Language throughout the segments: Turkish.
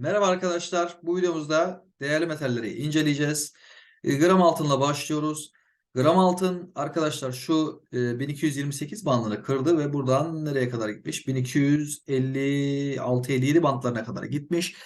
Merhaba arkadaşlar. Bu videomuzda değerli metalleri inceleyeceğiz. E, Gram altınla başlıyoruz. Gram altın arkadaşlar şu e, 1228 bandını kırdı ve buradan nereye kadar gitmiş? 1256-57 bandlarına kadar gitmiş.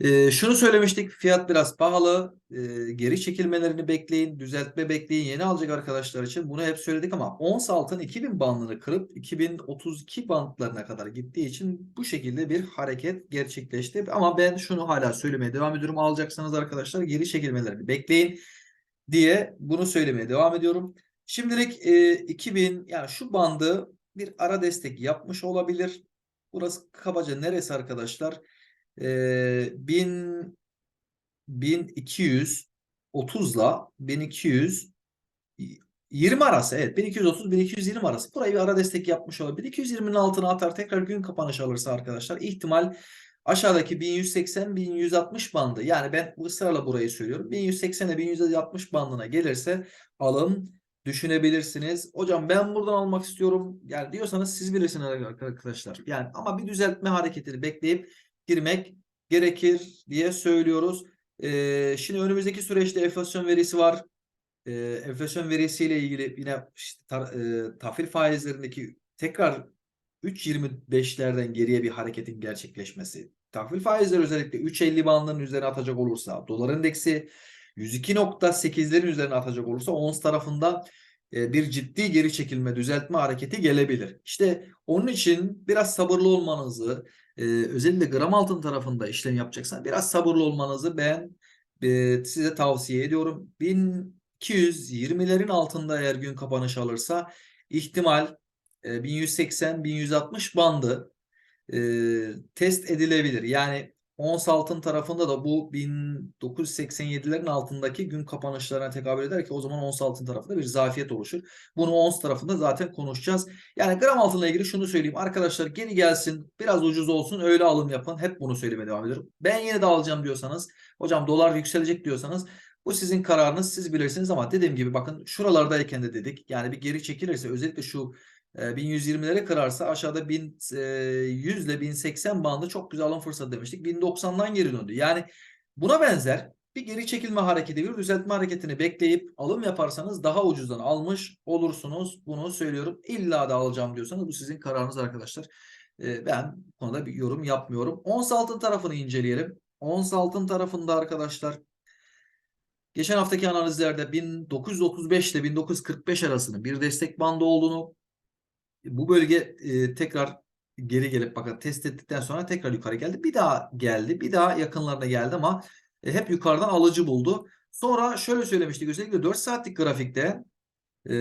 E, şunu söylemiştik. Fiyat biraz pahalı. E, geri çekilmelerini bekleyin. Düzeltme bekleyin. Yeni alacak arkadaşlar için. Bunu hep söyledik ama ons altın 2000 bandını kırıp 2032 bandlarına kadar gittiği için bu şekilde bir hareket gerçekleşti. Ama ben şunu hala söylemeye devam ediyorum. Alacaksanız arkadaşlar geri çekilmelerini bekleyin diye bunu söylemeye devam ediyorum. Şimdilik e, 2000 yani şu bandı bir ara destek yapmış olabilir. Burası kabaca neresi arkadaşlar? E, 1000 1230 ile 1200 20 arası evet 1230 1220 arası burayı bir ara destek yapmış olabilir. 220'nin altına atar tekrar gün kapanış alırsa arkadaşlar ihtimal aşağıdaki 1180 1160 bandı yani ben ısrarla burayı söylüyorum. 1180'e 1160 bandına gelirse alım düşünebilirsiniz. Hocam ben buradan almak istiyorum. Yani diyorsanız siz bilirsiniz arkadaşlar. Yani ama bir düzeltme hareketini bekleyip girmek gerekir diye söylüyoruz. Ee, şimdi önümüzdeki süreçte enflasyon verisi var. Ee, enflasyon verisiyle ilgili yine işte ta, e, tahvil faizlerindeki tekrar 3.25'lerden geriye bir hareketin gerçekleşmesi. Tahvil faizleri özellikle 3.50 bandının üzerine atacak olursa, dolar endeksi 102.8'lerin üzerine atacak olursa ons tarafında e, bir ciddi geri çekilme, düzeltme hareketi gelebilir. İşte onun için biraz sabırlı olmanızı, e, özellikle gram altın tarafında işlem yapacaksan biraz sabırlı olmanızı ben e, size tavsiye ediyorum. 1220'lerin altında eğer gün kapanış alırsa ihtimal e, 1180-1160 bandı e, test edilebilir. Yani ons altın tarafında da bu 1987'lerin altındaki gün kapanışlarına tekabül eder ki o zaman ons altın tarafında bir zafiyet oluşur. Bunu ons tarafında zaten konuşacağız. Yani gram altınla ilgili şunu söyleyeyim. Arkadaşlar geri gelsin biraz ucuz olsun öyle alım yapın. Hep bunu söylemeye devam ediyorum. Ben yine de alacağım diyorsanız hocam dolar yükselecek diyorsanız bu sizin kararınız siz bilirsiniz ama dediğim gibi bakın şuralardayken de dedik. Yani bir geri çekilirse özellikle şu 1120'lere kırarsa aşağıda 1100 ile 1080 bandı çok güzel alım fırsatı demiştik. 1090'dan geri döndü. Yani buna benzer bir geri çekilme hareketi, bir düzeltme hareketini bekleyip alım yaparsanız daha ucuzdan almış olursunuz. Bunu söylüyorum. İlla da alacağım diyorsanız bu sizin kararınız arkadaşlar. Ben bu konuda bir yorum yapmıyorum. Ons altın tarafını inceleyelim. Ons altın tarafında arkadaşlar geçen haftaki analizlerde 1935 ile 1945 arasında bir destek bandı olduğunu bu bölge e, tekrar geri gelip bakın test ettikten sonra tekrar yukarı geldi. Bir daha geldi. Bir daha yakınlarına geldi ama e, hep yukarıdan alıcı buldu. Sonra şöyle söylemiştik. Özellikle 4 saatlik grafikte e,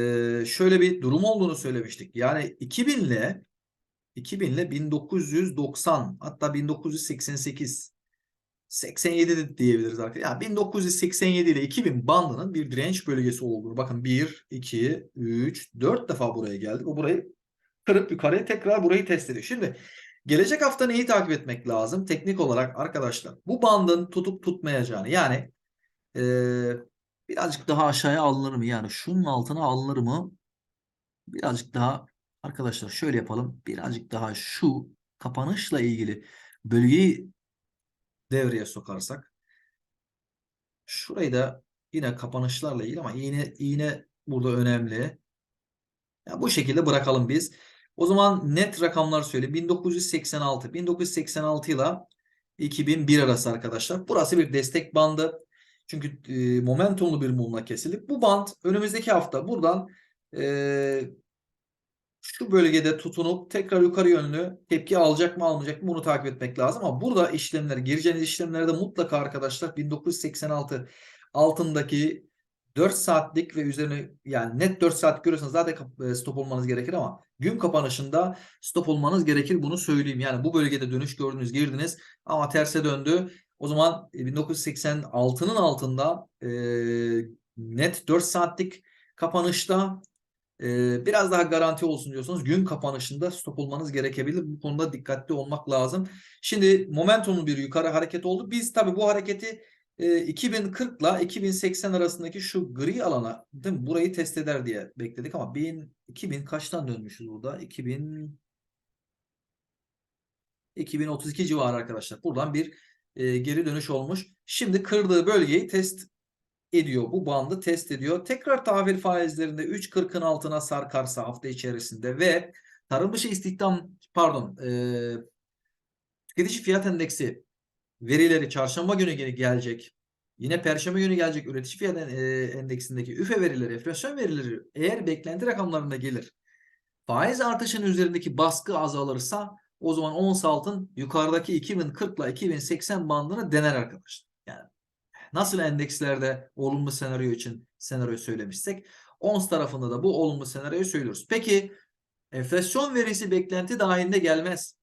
şöyle bir durum olduğunu söylemiştik. Yani 2000 ile 2000 ile 1990 hatta 1988 87 de diyebiliriz arkadaşlar. Yani 1987 ile 2000 bandının bir direnç bölgesi olduğunu. Bakın 1, 2, 3, 4 defa buraya geldi. Bu burayı kırıp yukarıya tekrar burayı test ediyor. Şimdi gelecek hafta neyi takip etmek lazım? Teknik olarak arkadaşlar bu bandın tutup tutmayacağını yani e, birazcık daha aşağıya alınır mı? Yani şunun altına alınır mı? Birazcık daha arkadaşlar şöyle yapalım. Birazcık daha şu kapanışla ilgili bölgeyi devreye sokarsak şurayı da yine kapanışlarla ilgili ama iğne iğne burada önemli. Yani bu şekilde bırakalım biz. O zaman net rakamlar söyle. 1986. 1986 ile 2001 arası arkadaşlar. Burası bir destek bandı. Çünkü e, momentumlu bir mumla kesildik. Bu band önümüzdeki hafta buradan e, şu bölgede tutunup tekrar yukarı yönlü tepki alacak mı almayacak mı bunu takip etmek lazım. Ama burada işlemler gireceğiniz işlemlerde mutlaka arkadaşlar 1986 altındaki 4 saatlik ve üzerine yani net 4 saat görüyorsanız zaten e, stop olmanız gerekir ama gün kapanışında stop olmanız gerekir bunu söyleyeyim. Yani bu bölgede dönüş gördünüz girdiniz ama terse döndü. O zaman 1986'nın e, altında e, net 4 saatlik kapanışta e, biraz daha garanti olsun diyorsanız gün kapanışında stop olmanız gerekebilir. Bu konuda dikkatli olmak lazım. Şimdi momentumlu bir yukarı hareket oldu. Biz tabi bu hareketi 2040 ile 2080 arasındaki şu gri alana değil mi? burayı test eder diye bekledik ama 1000, 2000 kaçtan dönmüşüz burada? 2000 2032 civarı arkadaşlar. Buradan bir e, geri dönüş olmuş. Şimdi kırdığı bölgeyi test ediyor. Bu bandı test ediyor. Tekrar tahvil faizlerinde 3.40'ın altına sarkarsa hafta içerisinde ve tarım dışı istihdam pardon e, tüketici fiyat endeksi verileri çarşamba günü gelecek. Yine perşembe günü gelecek üretici fiyat e, endeksindeki üfe verileri, enflasyon verileri eğer beklenti rakamlarında gelir. Faiz artışının üzerindeki baskı azalırsa o zaman ons altın yukarıdaki 2040 ile 2080 bandını dener arkadaşlar. Yani nasıl endekslerde olumlu senaryo için senaryo söylemişsek ons tarafında da bu olumlu senaryoyu söylüyoruz. Peki enflasyon verisi beklenti dahilinde gelmez.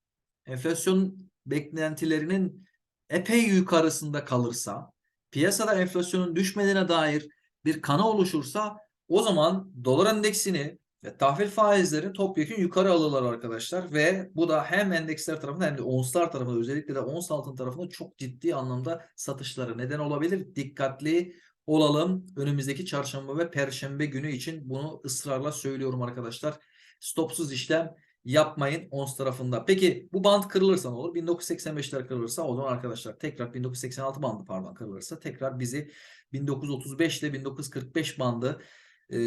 Enflasyon beklentilerinin epey yukarısında kalırsa, piyasada enflasyonun düşmediğine dair bir kanı oluşursa o zaman dolar endeksini ve tahvil faizleri topyekun yukarı alırlar arkadaşlar ve bu da hem endeksler tarafında hem de onslar tarafında özellikle de ons altın tarafında çok ciddi anlamda satışları neden olabilir. Dikkatli olalım. Önümüzdeki çarşamba ve perşembe günü için bunu ısrarla söylüyorum arkadaşlar. Stopsuz işlem yapmayın ons tarafında. Peki bu band kırılırsa ne olur? 1985'ler kırılırsa o zaman arkadaşlar tekrar 1986 bandı pardon kırılırsa tekrar bizi 1935 ile 1945 bandı e,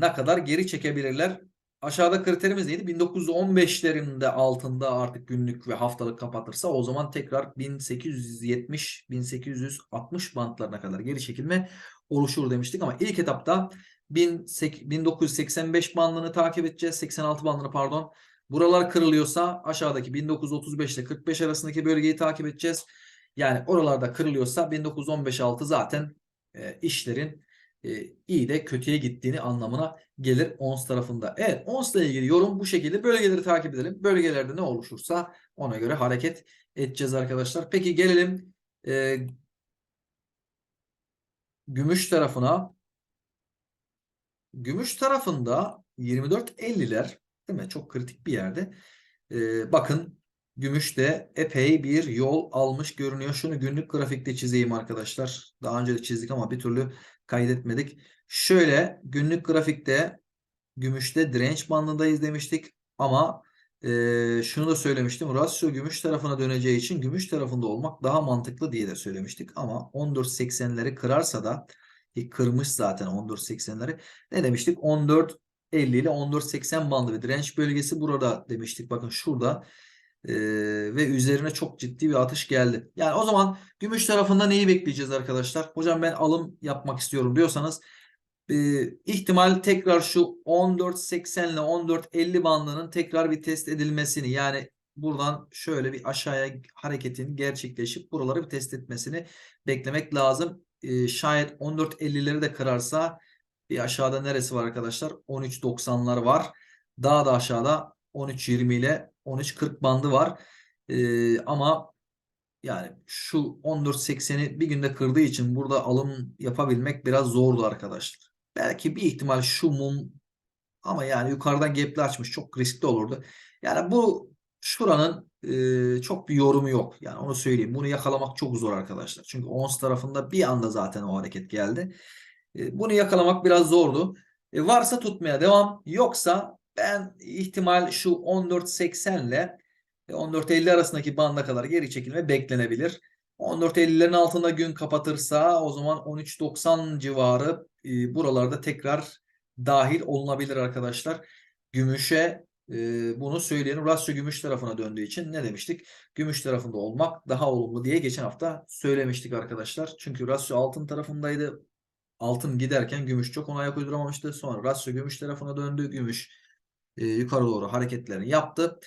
ne kadar geri çekebilirler? Aşağıda kriterimiz neydi? 1915'lerin de altında artık günlük ve haftalık kapatırsa o zaman tekrar 1870-1860 bantlarına kadar geri çekilme oluşur demiştik ama ilk etapta 1985 bandını takip edeceğiz. 86 bandını pardon. Buralar kırılıyorsa aşağıdaki 1935 ile 45 arasındaki bölgeyi takip edeceğiz. Yani oralarda kırılıyorsa 1915 altı zaten e, işlerin e, iyi de kötüye gittiğini anlamına gelir ons tarafında. Evet onsla ilgili yorum bu şekilde bölgeleri takip edelim. Bölgelerde ne oluşursa ona göre hareket edeceğiz arkadaşlar. Peki gelelim e, gümüş tarafına. Gümüş tarafında 24.50'ler değil mi? Çok kritik bir yerde. Ee, bakın gümüş de epey bir yol almış görünüyor. Şunu günlük grafikte çizeyim arkadaşlar. Daha önce de çizdik ama bir türlü kaydetmedik. Şöyle günlük grafikte gümüşte direnç bandındayız demiştik. Ama e, şunu da söylemiştim. Rasyo gümüş tarafına döneceği için gümüş tarafında olmak daha mantıklı diye de söylemiştik. Ama 14.80'leri kırarsa da ki kırmış zaten 14.80'leri. Ne demiştik? 14.50 ile 14.80 bandı ve direnç bölgesi burada demiştik. Bakın şurada Ee, ve üzerine çok ciddi bir atış geldi. Yani o zaman gümüş tarafında neyi bekleyeceğiz arkadaşlar? Hocam ben alım yapmak istiyorum diyorsanız e, ihtimal tekrar şu 14.80 ile 14.50 bandının tekrar bir test edilmesini yani buradan şöyle bir aşağıya hareketin gerçekleşip buraları bir test etmesini beklemek lazım. E, şayet 14.50'leri de kırarsa bir aşağıda neresi var arkadaşlar? 13.90'lar var. Daha da aşağıda 13.20 ile 13.40 bandı var. E, ama yani şu 14.80'i bir günde kırdığı için burada alım yapabilmek biraz zordu arkadaşlar. Belki bir ihtimal şu mum ama yani yukarıdan gap'li açmış çok riskli olurdu. Yani bu şuranın e, çok bir yorumu yok. Yani onu söyleyeyim. Bunu yakalamak çok zor arkadaşlar. Çünkü ons tarafında bir anda zaten o hareket geldi. E, bunu yakalamak biraz zordu. E, varsa tutmaya devam. Yoksa ben ihtimal şu 14.80 ile 14.50 arasındaki banda kadar geri çekilme beklenebilir. 14.50'lerin altında gün kapatırsa o zaman 13.90 civarı e, buralarda tekrar dahil olunabilir arkadaşlar. Gümüşe e, bunu söyleyelim. Rasyo gümüş tarafına döndüğü için ne demiştik? Gümüş tarafında olmak daha olumlu diye geçen hafta söylemiştik arkadaşlar. Çünkü rasyo altın tarafındaydı. Altın giderken gümüş çok ona ayak uyduramamıştı. Sonra rasyo gümüş tarafına döndü. Gümüş e, yukarı doğru hareketlerini yaptı.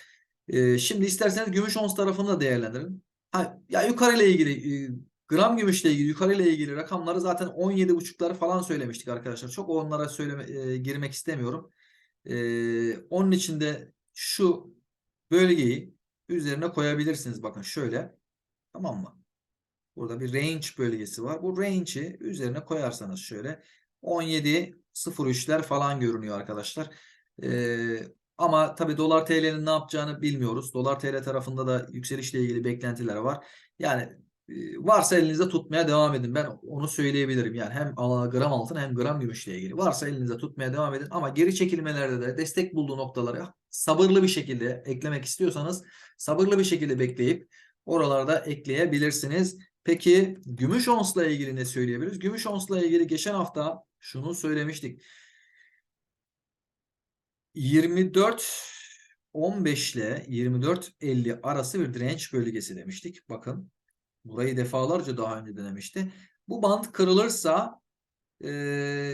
E, şimdi isterseniz gümüş ons tarafını da değerlendirin. Ha, ya yukarı ilgili e, gram gümüşle ilgili yukarı ilgili rakamları zaten 17.5'ları falan söylemiştik arkadaşlar. Çok onlara söyleme e, girmek istemiyorum. E, onun için de şu bölgeyi üzerine koyabilirsiniz. Bakın şöyle. Tamam mı? Burada bir range bölgesi var. Bu range'i üzerine koyarsanız şöyle 17.03'ler falan görünüyor arkadaşlar. Ee, ama tabii dolar TL'nin ne yapacağını bilmiyoruz. Dolar TL tarafında da yükselişle ilgili beklentiler var. Yani e, varsa elinizde tutmaya devam edin. Ben onu söyleyebilirim. Yani hem gram altın hem gram gümüşle ilgili. Varsa elinizde tutmaya devam edin. Ama geri çekilmelerde de destek bulduğu noktaları sabırlı bir şekilde eklemek istiyorsanız sabırlı bir şekilde bekleyip Oralarda ekleyebilirsiniz. Peki gümüş onsla ilgili ne söyleyebiliriz? Gümüş onsla ilgili geçen hafta şunu söylemiştik. 24 15 ile 24 50 arası bir direnç bölgesi demiştik. Bakın burayı defalarca daha önce denemişti. Bu band kırılırsa e,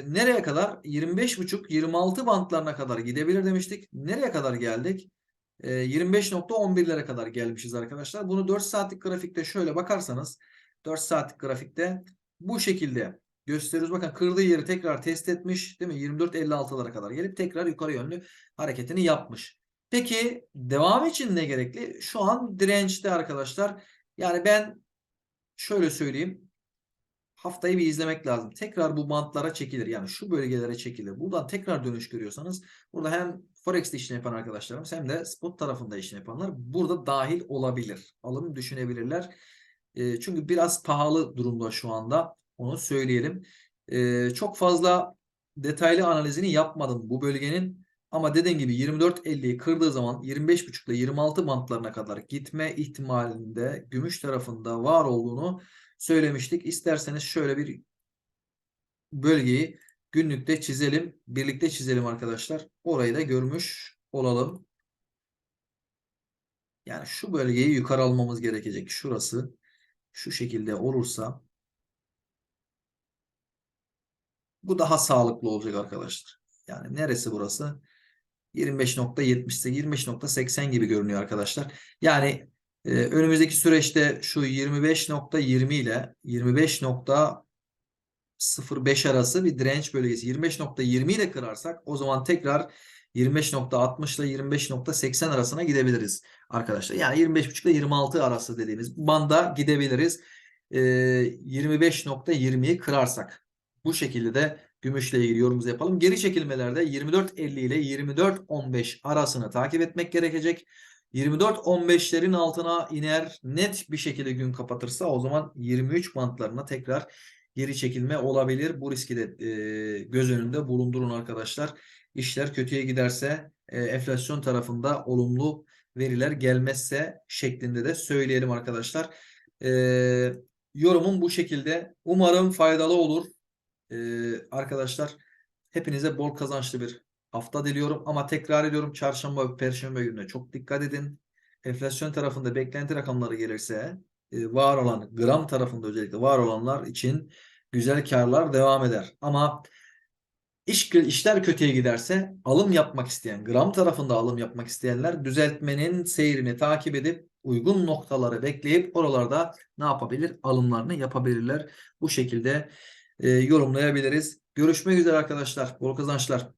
nereye kadar? 25,5-26 bantlarına kadar gidebilir demiştik. Nereye kadar geldik? E, 25.11'lere kadar gelmişiz arkadaşlar. Bunu 4 saatlik grafikte şöyle bakarsanız 4 saatlik grafikte bu şekilde gösteriyoruz. Bakın kırdığı yeri tekrar test etmiş. Değil mi? 24.56'lara kadar gelip tekrar yukarı yönlü hareketini yapmış. Peki devam için ne gerekli? Şu an dirençte arkadaşlar. Yani ben şöyle söyleyeyim. Haftayı bir izlemek lazım. Tekrar bu bantlara çekilir. Yani şu bölgelere çekilir. Buradan tekrar dönüş görüyorsanız burada hem Forex'te işlem yapan arkadaşlarımız hem de spot tarafında işlem yapanlar burada dahil olabilir. Alım düşünebilirler. E, çünkü biraz pahalı durumda şu anda. Onu söyleyelim. E, çok fazla detaylı analizini yapmadım bu bölgenin. Ama dediğim gibi 24.50'yi kırdığı zaman 25.5 ile 26 bantlarına kadar gitme ihtimalinde gümüş tarafında var olduğunu söylemiştik. İsterseniz şöyle bir bölgeyi günlükte çizelim. Birlikte çizelim arkadaşlar. Orayı da görmüş olalım. Yani şu bölgeyi yukarı almamız gerekecek. Şurası şu şekilde olursa bu daha sağlıklı olacak arkadaşlar. Yani neresi burası? 25.70'se 25.80 gibi görünüyor arkadaşlar. Yani e, önümüzdeki süreçte şu 25.20 ile 25.05 arası bir direnç bölgesi. 25.20 ile kırarsak o zaman tekrar 25.60 ile 25.80 arasına gidebiliriz arkadaşlar. Yani 25.5 ile 26 arası dediğimiz banda gidebiliriz. E, 25.20'yi kırarsak. Bu şekilde de gümüşle ilgili yorumumuzu yapalım. Geri çekilmelerde 24.50 ile 24.15 arasını takip etmek gerekecek. 24.15'lerin altına iner net bir şekilde gün kapatırsa o zaman 23 bantlarına tekrar geri çekilme olabilir. Bu riski de e, göz önünde bulundurun arkadaşlar. İşler kötüye giderse e, enflasyon tarafında olumlu veriler gelmezse şeklinde de söyleyelim arkadaşlar. E, yorumum bu şekilde. Umarım faydalı olur. Ee, arkadaşlar hepinize bol kazançlı bir hafta diliyorum. Ama tekrar ediyorum çarşamba ve perşembe gününe çok dikkat edin. Enflasyon tarafında beklenti rakamları gelirse e, var olan gram tarafında özellikle var olanlar için güzel karlar devam eder. Ama iş, işler kötüye giderse alım yapmak isteyen, gram tarafında alım yapmak isteyenler düzeltmenin seyrini takip edip uygun noktaları bekleyip oralarda ne yapabilir? Alımlarını yapabilirler. Bu şekilde e, yorumlayabiliriz. Görüşmek üzere arkadaşlar. Bol kazançlar.